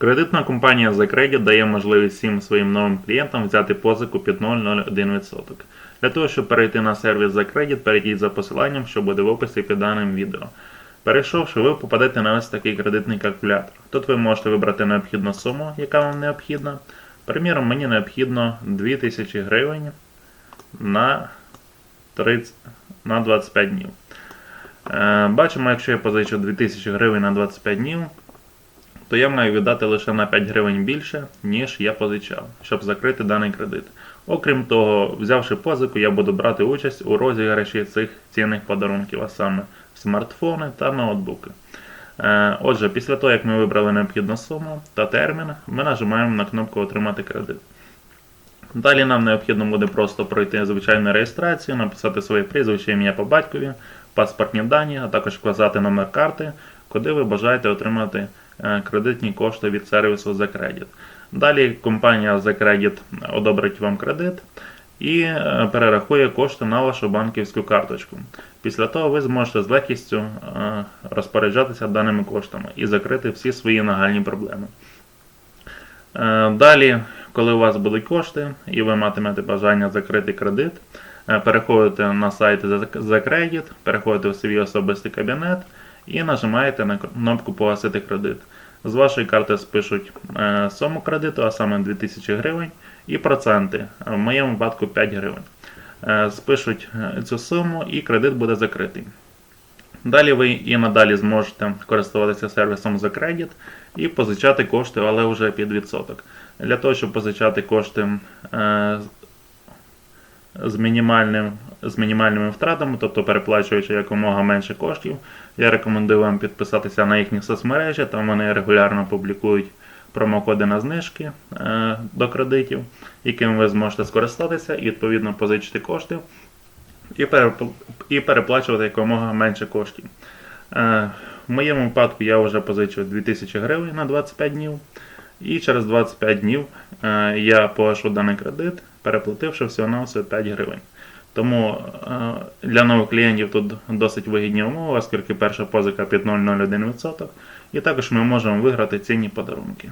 Кредитна компанія The Credit дає можливість всім своїм новим клієнтам взяти позику під 0,01%. Для того, щоб перейти на сервіс The Credit, перейдіть за посиланням, що буде в описі під даним відео. Перейшовши, ви попадете на ось такий кредитний калькулятор. Тут ви можете вибрати необхідну суму, яка вам необхідна. Приміром, мені необхідно 2000 гривень на, 30, на 25 днів. Е, Бачимо, якщо я позичу 2000 гривень на 25 днів, то я маю віддати лише на 5 гривень більше, ніж я позичав, щоб закрити даний кредит. Окрім того, взявши позику, я буду брати участь у розіграші цих цінних подарунків, а саме смартфони та ноутбуки. Е, Отже, після того, як ми вибрали необхідну суму та термін, ми нажимаємо на кнопку Отримати кредит. Далі нам необхідно буде просто пройти звичайну реєстрацію, написати своє прізвище, ім'я по батькові, паспортні дані, а також вказати номер карти, куди ви бажаєте отримати кредитні кошти від сервісу The Credit. Далі компанія The Credit одобрить вам кредит і е, перерахує кошти на вашу банківську карточку. Після того ви зможете з легкістю е, розпоряджатися даними коштами і закрити всі свої нагальні проблеми. Е, Далі, коли у вас будуть кошти і ви матимете бажання закрити кредит, е, переходите на сайт Credit, переходите в свій особистий кабінет і нажимаєте на кнопку Погасити кредит. З вашої карти спишуть е, суму кредиту, а саме 2000 гривень, і проценти, в моєму випадку 5 гривень. Е, Спишуть е, цю суму і кредит буде закритий. Далі ви і надалі зможете користуватися сервісом The Credit і позичати кошти, але вже під відсоток. Для того, щоб позичати кошти з, мінімальним, з мінімальними втратами, тобто переплачуючи якомога менше коштів, я рекомендую вам підписатися на їхні соцмережі, там вони регулярно публікують промокоди на знижки е, до кредитів, яким ви зможете скористатися і відповідно позичити кошти і переплачувати якомога менше коштів. Е, в моєму випадку я вже позичив 2000 гривень на 25 днів. І через 25 днів е, я погашу даний кредит, переплативши всього на 5 гривень. Тому е, для нових клієнтів тут досить вигідні умови, оскільки перша позика під 0,01%. І також ми можемо виграти цінні подарунки.